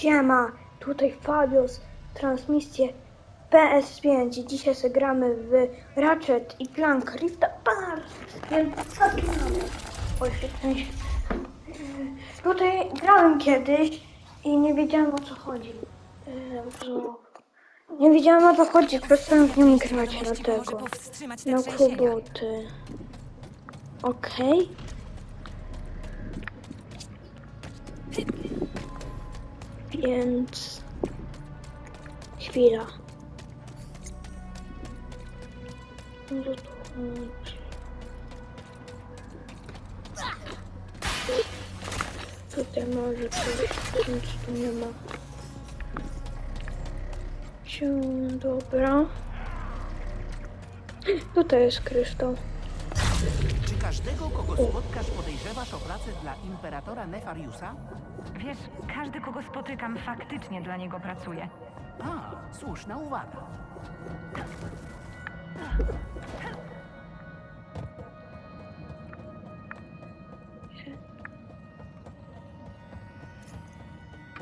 Siema, tutaj Fabius, transmisję PS5 i dzisiaj zagramy w Ratchet i Clank Rift Apart, więc zaczynamy. Oj. Yy, Tutaj grałem kiedyś i nie wiedziałem o co chodzi. Yy, Nie wiedziałem o co chodzi, przestałem w nim grać Wiadomości pomoże dlatego. powstrzymać te No Więc... Chwila. No. Tutaj może nic. Ciu, dobra. Tutaj jest kryształ. Każdego, kogo spotkasz, podejrzewasz o pracę dla imperatora Nefariusa? Wiesz, każdy, kogo spotykam, faktycznie dla niego pracuje. A, słuszna uwaga.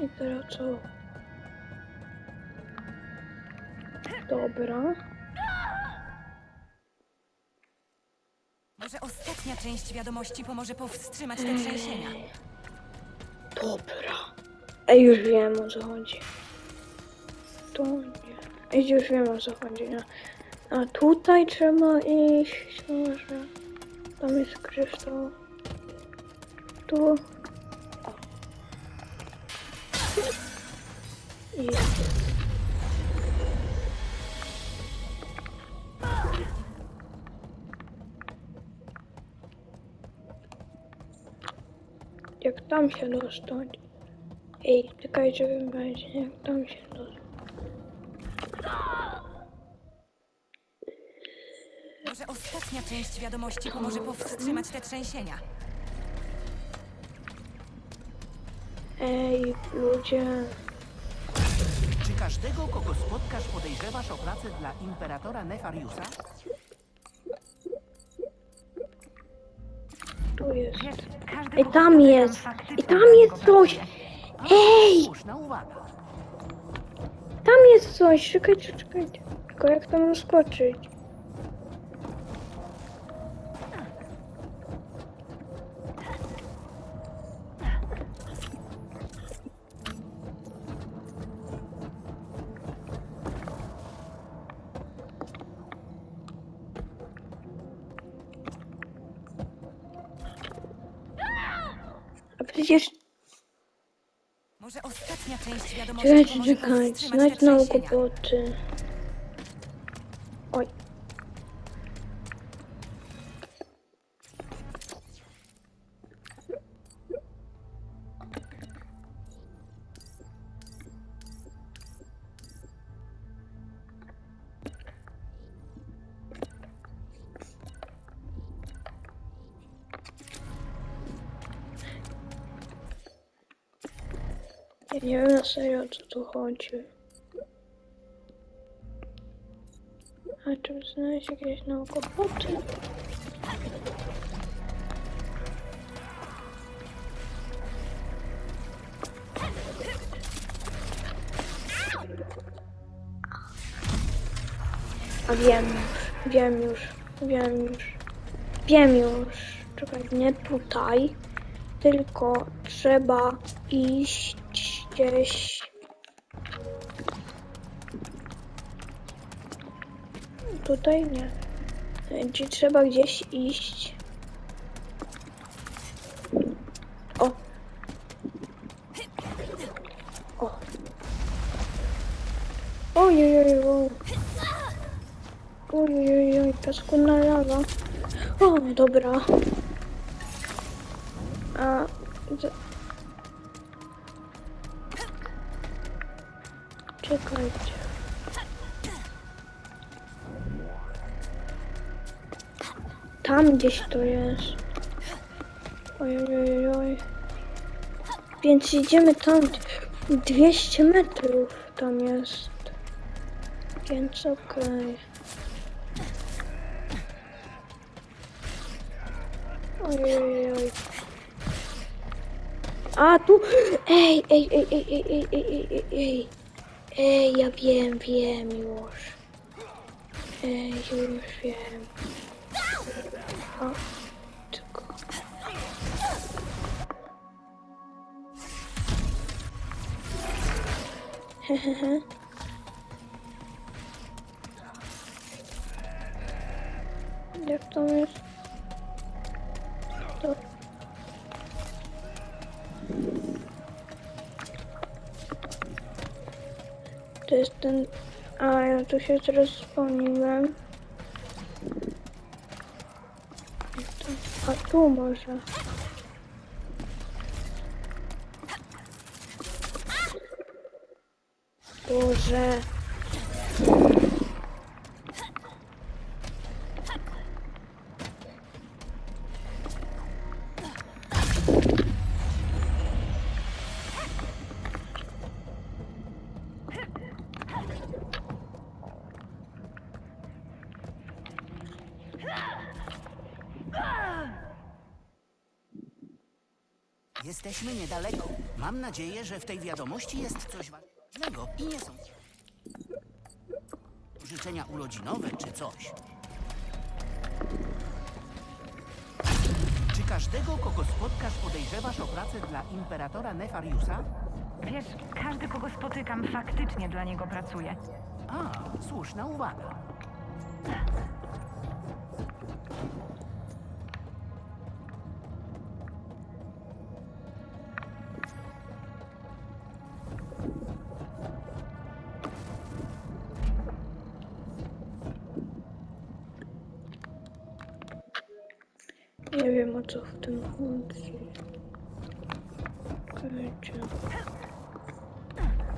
I teraz co? Dobra. Część wiadomości pomoże powstrzymać te trzęsienia. Dobra. Ej, już wiem o co chodzi. Tu nie. Ej, już wiem o co chodzi. No. A tutaj trzeba iść. Może. Tam jest kryształ. Tu. O. I. Jak tam się dostać? Ej, czekajcie, wybajcie, jak tam się dostać? Może ostatnia część wiadomości pomoże powstrzymać te trzęsienia. Ej, ludzie. Czy każdego, kogo spotkasz, podejrzewasz o pracę dla imperatora Nefariusa? Jest. Ej, tam jest. I tam jest coś. Ej! Tam jest coś. Czekajcie, czekajcie. Tylko jak tam skoczyć? Przecież Może ostatnia część wiadomości Czekajcie, pomoże czekajcie, powstrzymać te trzęsienia. kłopoty. Nie wiem na serio co tu chodzi. A czy znaleźć jakieś nowe kłopoty? A wiem już, wiem już, wiem już, wiem już. Czekaj, nie tutaj, tylko trzeba iść gdzieś Tutaj nie. Gdzie trzeba gdzieś iść. O. O. Ojej, Ojej, paskudna lawa. O, dobra. Czekajcie. Tam gdzieś to jest. Oj, oj, oj. Więc idziemy tam. 200 metrów tam jest. Więc okej. Oj, oj, oj. A tu. Ej, ej, ej, ej, ej, ej, ej, ej, ej, ej. Ja wiem, wiem już. Ej, już wiem. O. Hehehe. Jak to jest? To jest ten... A, ja tu się teraz wspomniłem. To- A tu może. Boże. Jesteśmy niedaleko. Mam nadzieję, że w tej wiadomości jest coś ważnego i nie są życzenia urodzinowe czy coś. Czy każdego, kogo spotkasz, podejrzewasz o pracę dla imperatora Nefariusa? Wiesz, każdy, kogo spotykam, faktycznie dla niego pracuje. A, słuszna uwaga. Nie wiem o co w tym chodzi. Czekajcie.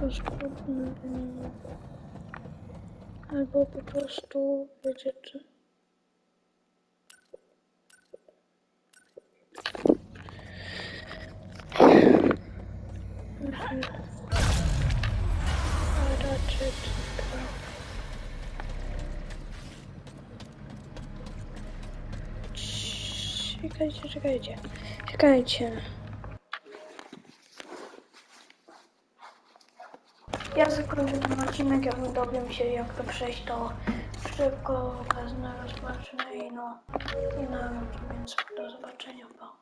Rozpoznanie. Albo po prostu wiecie co. Czekajcie, czekajcie. Czekajcie. Ja zakończę ten odcinek, jak dowiem się jak to przejść, to szybko wezmę, rozpocznę i no, i więc do zobaczenia, pa.